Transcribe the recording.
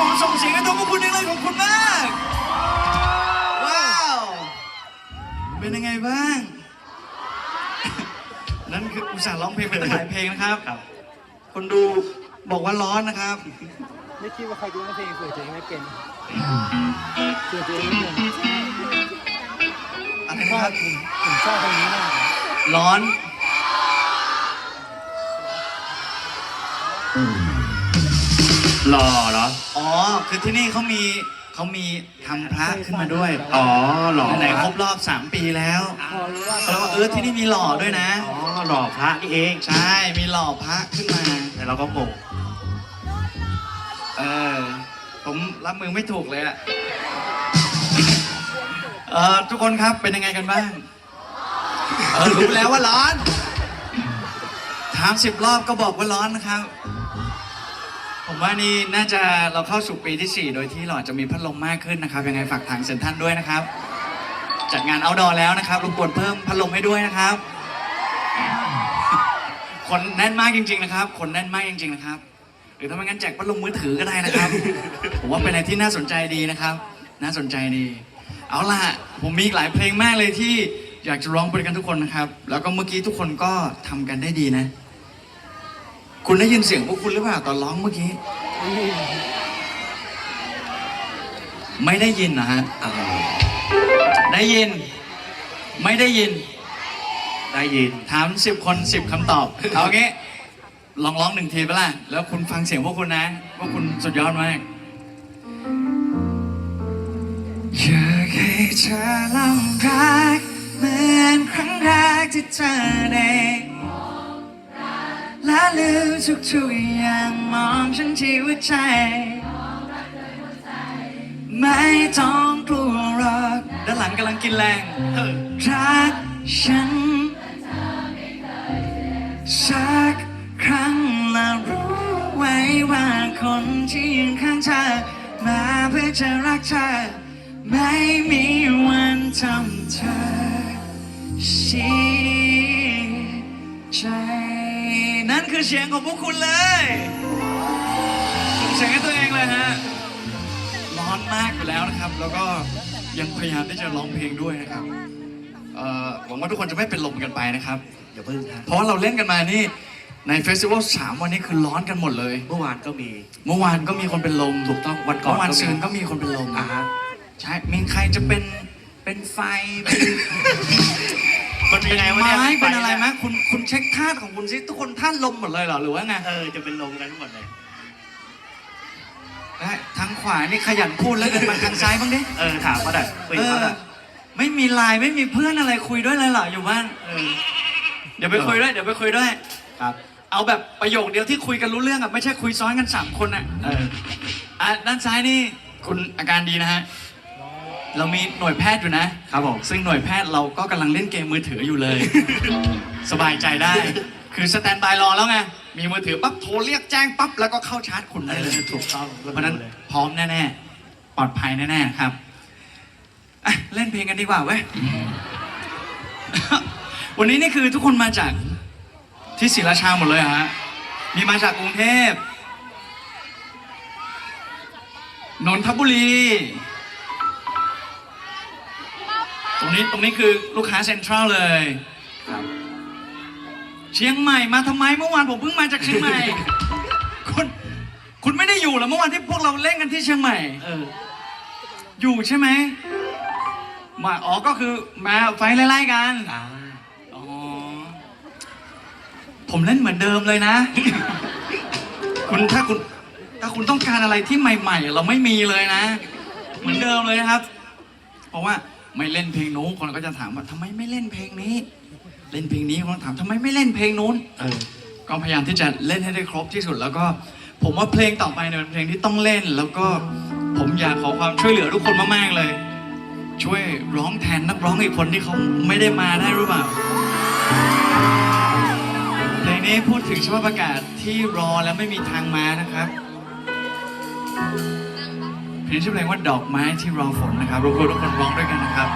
ผมส่งเสียงให้ตัวพวกคุณได้เลยขอบคุณมาก ว้าว เป็นยังไงบ้าง นั่นคืออุตส่าห์ร้องเพลงเป็นหลายเพลงนะครับ คนดูบอกว่าร้อนนะครับ ไม่คิดว่าใครจะร้องเพลงเผื่อตัวเองไม่เป็นเผื่อตัวเองไม่เป็นอะไรชนะอครับบผมผมชอบเพลงนี้มากร้อน หล่อเหรอ อ๋อ คือที่นี่เขามีเขามีทำพระขึ้นมาด้วยอ๋อหล่อไหนๆครบรอบ 3 ปีแล้วพอรู้ว่าแล้วาเออที่นี่มีหล่อด้วยนะ อ๋อหล่อพระนี่เอง ใช่ มีหล่อพระขึ้นมา แต่เราก็งงเออ ผมรับมือไม่ถูกเลยอะเออทุกคนครับเป็นยังไงกันบ้าง เออรู้แล้วว่าร้อนถามสิบรอบก็บอกว่าร้อนนะครับผม ว่านี่น่าจะเราเข้าสู่ปีที่ 4 โดยที่หลอดจะมีพัดลมมากขึ้นนะครับ ยังไงฝากทางเซ็นทรันด้วยนะครับ จัดงานเอาดอแล้วนะครับรบกวนเพิ่มพัดลมให้ด้วยนะครับ คนแน่นมากจริง ๆนะครับ คนแน่นมากจริง ๆนะครับ หรือถ้าไม่งั้นแจกพัดลมมือถือก็ได้นะครับ ผมว่าเป็นอะไรที่น่าสนใจดีนะครับ น่าสนใจดี เอาล่ะ ผมมีอีกหลายเพลงมากเลยที่อยากจะร้องไปด้วยกันทุกคนนะครับ แล้วก็เมื่อกี้ทุกคนก็ทำกันได้ดีนะ คุณได้ยินเสียงพวกคุณหรือเปล่าตอนร้องเมื่อกี้ ไม่ได้ยินนะฮะได้ยิน ไม่ได้ยิน ได้ยิน ถามสิบคนสิบคำตอบ เอางี้ ลองร้องหนึ่งทีไปล่ะ แล้วคุณฟังเสียงพวกคุณนะ พว่าคุณสุดยอดมาก อยากให้เธอลองรักเหมือนครั้งแรกที่เธอได้ และลืมทุกๆอย่างมองฉันที่หัวใจ ไม่ต้องกลัวหรอกด้านหลังกำลังกินแรงเออรักฉันสักครั้งและรู้ไว้ว่าคนที่ยืนข้างเธอมาเพื่อจะรักเธอ ไม่มีวันทำเธอเสียใจ คือเสียงของพวกคุณเลยส่งเสียงให้ตัวเองเลยฮะ ร้อนมากอยู่แล้วนะครับ แล้วก็ยังพยายามที่จะร้องเพลงด้วยนะครับเอ่อหวังว่าทุกคนจะไม่เป็นลมกันไปนะครับ อย่าเพิ่งนะเพราะว่าเราเล่นกันมานี่ในเฟสติวัลสามวันนี้คือร้อนกันหมดเลย เมื่อวานก็มี เมื่อวานก็มีคนเป็นลมถูกต้องวันก่อนเมื่อวานก็มี ซืนก็มีคนเป็นลมอ่าฮะ ใช่ มีใครจะเป็นเป็นไฟเป็น มันเป็นไงวะเนี่ยไม้เป็นอะไรไหมคุณคุณเช็คธาตุของคุณสิทุกคนธาตุลมหมดเลยเหรอหรือว่าไงเออจะเป็นลมกันทั้งหมดเลยได้ทางขวานี่ขยันพูดแล้วกันมาทางซ้ายบ้างดิเออถามเขาหน่อยคุยเอกับเขาอหน่อยไม่มีไลน์ไม่มีเพื่อนอะไรคุยด้วยเลยเหรออยู่บ้านเออเดี๋ยวไปคุยด้วยเดี๋ยวไปคุยด้วย ครับ เอาแบบประโยคเดียวที่คุยกันรู้เรื่องอะไม่ใช่คุยซ้อนกันสามคนอะเอออะด้านซ้ายนี่คุณอาการดีนะฮะ เรามีหน่วยแพทย์อยู่นะครับผมซึ่งหน่วยแพทย์เราก็กำลังเล่นเกมมือถืออยู่เลย สบายใจได้ คือสแตนบายรอแล้วไง มีมือถือปั๊บโทรเรียกแจ้งปั๊บแล้วก็เข้าชาร์จคุณเอได้อเลยถูกต้องเพราะฉะนั้นพร้อมแน่ๆ ปลอดภัยแน่ๆครับอะเล่นเพลงกันดีกว่าเว้ย วันนี้นี่คือทุกคนมาจากที่ศรีราชาหมดเลยเหรอฮะ มีมาจากกรุงเทพนนทบุรี รงนี้ตรงนี้คือลูกค้าเซ็นทรัลเลยครับเชียงใหม่มาทำไมเมื่อวานผมเพิ่งมาจากเชียงใหม่ คุณคุณไม่ได้อยู่เหรอเมื่อวานที่พวกเราเล่นกันที่เชียงใหม่ เออ อยู่ใช่ไหมมาอ๋อก็คือมาไฟล์ไล่ๆกันอ่าอ๋อผมเล่นเหมือนเดิมเลยนะ คุณถ้าคุณถ้าคุณต้องการอะไรที่ใหม่ ๆ เราไม่มีเลยนะ เหมือนเดิมเลยนะครับ เพราะว่า ไม่เล่นเพลงนู้นคนก็จะถามว่าทำไมไม่เล่นเพลงนี้ เล่นเพลงนี้คนก็ถามทำไมไม่เล่นเพลงนู้นเออก็พยายามที่จะเล่นให้ได้ครบที่สุด แล้วก็ผมว่าเพลงต่อไปเนี่ยเป็นเพลงที่ต้องเล่น แล้วก็ผมอยากขอความช่วยเหลือทุกคนมากๆเลย ช่วยร้องแทนนักร้องอีกคนที่เขาไม่ได้มาได้หรือเปล่าเพลงนี้พูดถึงสภาพอากาศที่รอและไม่มีทางมานะครับ เพลงชื่อเพลงว่าดอกไม้ที่รอฝนนะครับรบกวนทุกคนร้องด้วยกันนะครับ